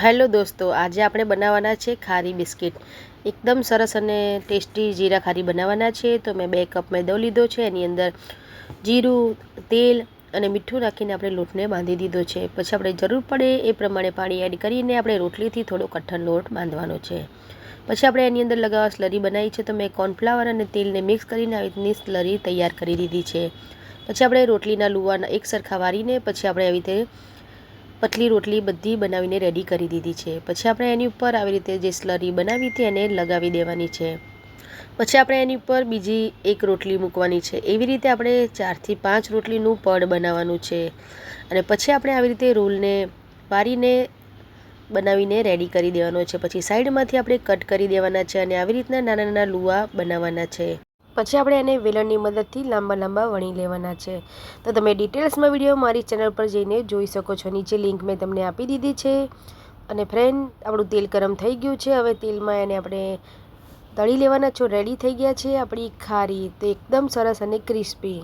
Hello દોસ્તો, આજે આપણે બનાવવાના છે ખારી બિસ્કિટ. એકદમ સરસ અને ટેસ્ટી જીરા ખારી બનાવવાના છે. તો મેં બે કપ મેદો લીધો છે, એની અંદર જીરું, તેલ અને મીઠું નાખીને આપણે લોટને બાંધી દીધો છે. પછી આપણે જરૂર પડે એ પ્રમાણે પાણી એડ કરીને આપણે રોટલીથી થોડો કઠણ લોટ બાંધવાનો છે. પછી આપણે એની અંદર લગાવવા સ્લરી બનાવી છે. તો મેં કોર્નફ્લાવર અને તેલને મિક્સ કરીને આવી રીતની સ્લરી તૈયાર કરી દીધી છે. પછી આપણે રોટલીના લુવાના એક સરખા વારીને પછી આપણે આવી રીતે પતલી રોટલી બધી બનાવીને રેડી કરી દીધી છે. પછી આપણે એની ઉપર આવી રીતે જે સ્લરી બનાવી હતી એને લગાવી દેવાની છે. પછી આપણે એની ઉપર બીજી એક રોટલી મૂકવાની છે. એવી રીતે આપણે ચારથી પાંચ રોટલીનું પડ બનાવવાનું છે. અને પછી આપણે આવી રીતે રોલને વારીને બનાવીને રેડી કરી દેવાનો છે. પછી સાઈડમાંથી આપણે કટ કરી દેવાના છે અને આવી રીતના નાના નાના લુવા બનાવવાના છે. પછી આપણે એને વેલણની મદદથી લાંબા લાંબા વણી લેવાના છે. તો તમે ડિટેલ્સમાં વીડિયો મારી ચેનલ પર જઈને જોઈ શકો છો. નીચે લિંક મેં તમને આપી દીધી છે. અને ફ્રેન્ડ આપણું તેલ ગરમ થઈ ગયું છે. હવે તેલમાં એને આપણે તળી લેવાના છો. રેડી થઈ ગયા છે આપણી ખારી. તો એકદમ સરસ અને ક્રિસ્પી